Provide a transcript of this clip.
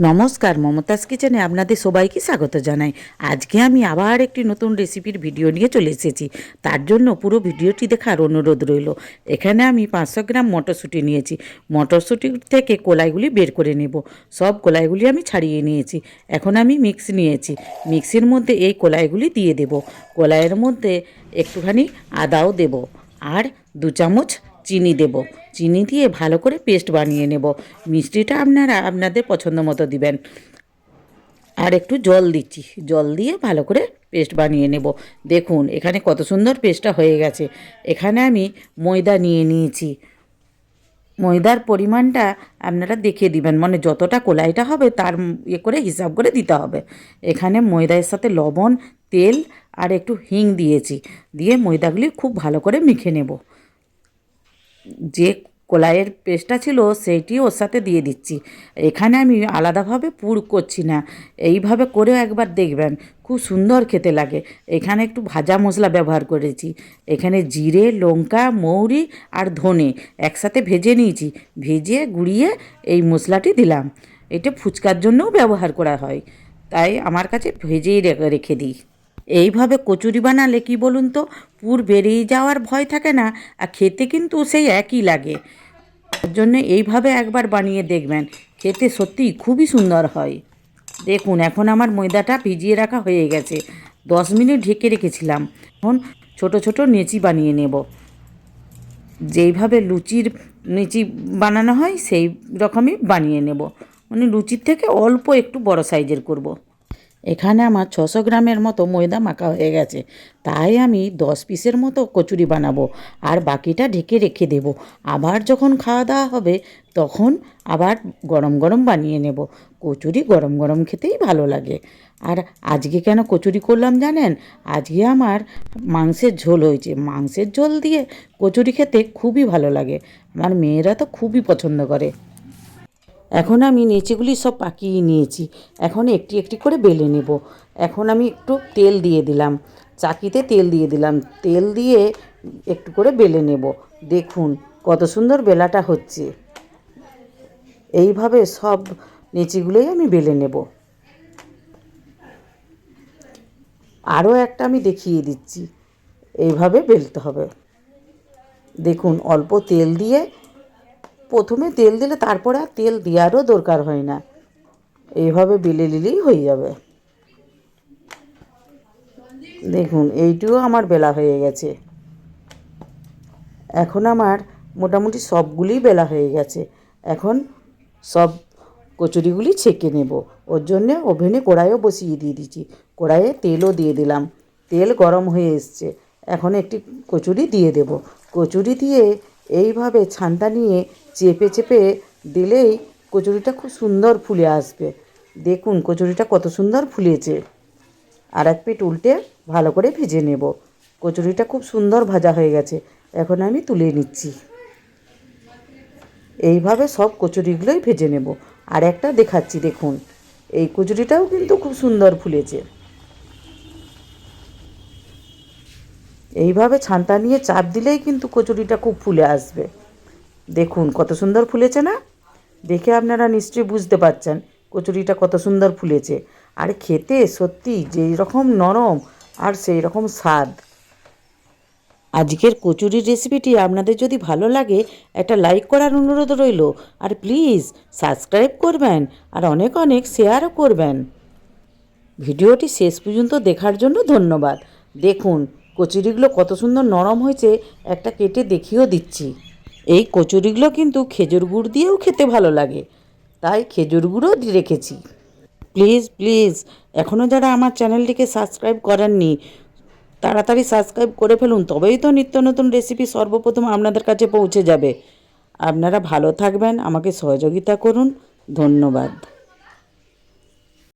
নমস্কার, মমতাজ কিচেনে আপনাদের সবাইকে স্বাগত জানাই। আজকে আমি আবার একটি নতুন রেসিপির ভিডিও নিয়ে চলে এসেছি। তার জন্য পুরো ভিডিওটি দেখার অনুরোধ রইল। এখানে আমি পাঁচশো গ্রাম মটরশুঁটি নিয়েছি। মটরশুঁটি থেকে কলাইগুলি বের করে নেব। সব কলাইগুলি আমি ছাড়িয়ে নিয়েছি। এখন আমি মিক্স নিয়েছি। মিক্সির মধ্যে এই কলাইগুলি দিয়ে দেব। কলাইয়ের মধ্যে একটুখানি আদাও দেব। আর দু চামচ চিনি দেব। চিনি দিয়ে ভালো করে পেস্ট বানিয়ে নেব। মিষ্টিটা আপনারা আপনাদের পছন্দ মতো দিবেন। আর একটু জল দিচ্ছি। জল দিয়ে ভালো করে পেস্ট বানিয়ে নেব। দেখুন, এখানে কত সুন্দর পেস্টটা হয়ে গেছে। এখানে আমি ময়দা নিয়ে নিয়েছি। ময়দার পরিমাণটা আপনারা দেখে দিবেন। মানে যতটা কোলাইটা হবে তার ইয়ে করে হিসাব করে দিতে হবে। এখানে ময়দার সাথে লবণ, তেল আর একটু হিং দিয়েছি। দিয়ে ময়দাগুলি খুব ভালো করে মেখে নেব। যে কলাইয়ের পেস্টটা ছিল সেইটি ওর সাথে দিয়ে দিচ্ছি। এখানে আমি আলাদাভাবে পুর করছি না। এইভাবে করেও একবার দেখবেন, খুব সুন্দর খেতে লাগে। এখানে একটু ভাজা মশলা ব্যবহার করেছি। এখানে জিরে, লঙ্কা, মৌরি আর ধনে একসাথে ভেজে নিয়েছি। ভেজে গুঁড়িয়ে এই মশলাটি দিলাম। এটা ফুচকার জন্যও ব্যবহার করা হয়। তাই আমার কাছে ভেজেই রেখে রেখে দিই। এইভাবে কচুরি বানালে কি বলুন তো? পুর বেরিয়ে যাওয়ার ভয় থাকে না, আর খেতে কিন্তু সেই একই লাগে। তার জন্য এইভাবে একবার বানিয়ে দেখবেন, খেতে সত্যিই খুবই সুন্দর হয়। দেখুন, এখন আমার ময়দাটা ভিজিয়ে রাখা হয়ে গেছে। দশ মিনিট ঢেকে রেখেছিলাম। এখন ছোট ছোট নেচি বানিয়ে নেব। যেইভাবে লুচির নেচি বানানো হয়, সেই রকমই বানিয়ে নেব। মানে লুচির থেকে অল্প একটু বড় সাইজের করব। এখানে আমার ছশো গ্রামের মতো ময়দা মাখা হয়ে গেছে। তাই আমি দশ পিসের মতো কচুরি বানাবো আর বাকিটা ঢেকে রেখে দেব। আবার যখন খাওয়া দাওয়া হবে, তখন আবার গরম গরম বানিয়ে নেব। কচুরি গরম গরম খেতেই ভালো লাগে। আর আজকে কেন কচুরি করলাম জানেন? আজকে আমার মাংসের ঝোল হয়েছে। মাংসের ঝোল দিয়ে কচুরি খেতে খুবই ভালো লাগে। আমার মেয়েরা তো খুবই পছন্দ করে। এখন আমি নেচেগুলি সব পাকিয়ে নিয়েছি। এখন একটি একটি করে বেলে নেব। এখন আমি একটু তেল দিয়ে দিলাম। চাকিতে তেল দিয়ে দিলাম। তেল দিয়ে একটু করে বেলে নেব। দেখুন কত সুন্দর বেলাটা হচ্ছে। এইভাবে সব নেচিগুলোই আমি বেলে নেব। আরও একটা আমি দেখিয়ে দিচ্ছি। এইভাবে বেলতে হবে। দেখুন অল্প তেল দিয়ে প্রথমে তেল দিলে তারপরে আর তেল দেওয়ারও দরকার হয় না। এইভাবে বেলে নিলেই হয়ে যাবে। দেখুন, এইটিও আমার বেলা হয়ে গেছে। এখন আমার মোটামুটি সবগুলিই বেলা হয়ে গেছে। এখন সব কচুরিগুলি ছেঁকে নেব। ওর জন্যে ওভেনে কড়াইও বসিয়ে দিয়ে দিচ্ছি কড়াইয়ে তেলও দিয়ে দিলাম। তেল গরম হয়ে এসছে। এখন একটি কচুরি দিয়ে দেব। কচুরি দিয়ে এইভাবে ছানটা নিয়ে চেপে চেপে দিলেই কচুরিটা খুব সুন্দর ফুলে আসবে। দেখুন, কচুরিটা কত সুন্দর ফুলেছে। আর এক পিঠ উল্টে ভালো করে ভেজে নেব। কচুরিটা খুব সুন্দর ভাজা হয়ে গেছে। এখন আমি তুলে নিচ্ছি। এইভাবে সব কচুরিগুলোই ভেজে নেব। আর একটা দেখাচ্ছি, দেখুন। এই কচুরিটাও কিন্তু খুব সুন্দর ফুলেছে। এইভাবে ছান্তা নিয়ে চাপ দিলেই কিন্তু কচুরিটা খুব ফুলে আসবে। দেখুন, কত সুন্দর ফুলেছে না? দেখে আপনারা নিশ্চয়ই বুঝতে পারছেন কচুরিটা কত সুন্দর ফুলেছে। আর খেতে সত্যি যেই রকম নরম আর সেই রকম স্বাদ। আজকের কচুরির রেসিপিটি আপনাদের যদি ভালো লাগে, একটা লাইক করার অনুরোধ রইল। আর প্লিজ সাবস্ক্রাইব করবেন আর অনেক অনেক শেয়ারও করবেন। ভিডিওটি শেষ পর্যন্ত দেখার জন্য ধন্যবাদ। দেখুন কচুরিগুলো কত সুন্দর নরম হয়েছে, একটা কেটে দেখিয়েও দিচ্ছি। এই কচুরিগুলো কিন্তু খেজুর গুড় দিয়েও খেতে ভালো লাগে। তাই খেজুর গুঁড়ও রেখেছি। প্লিজ প্লিজ এখনও যারা আমার চ্যানেলটিকে সাবস্ক্রাইব করেননি, তাড়াতাড়ি সাবস্ক্রাইব করে ফেলুন, তবেই তো নিত্য নতুন রেসিপি সর্বপ্রথম আপনাদের কাছে পৌঁছে যাবে। আপনারা ভালো থাকবেন, আমাকে সহযোগিতা করুন। ধন্যবাদ।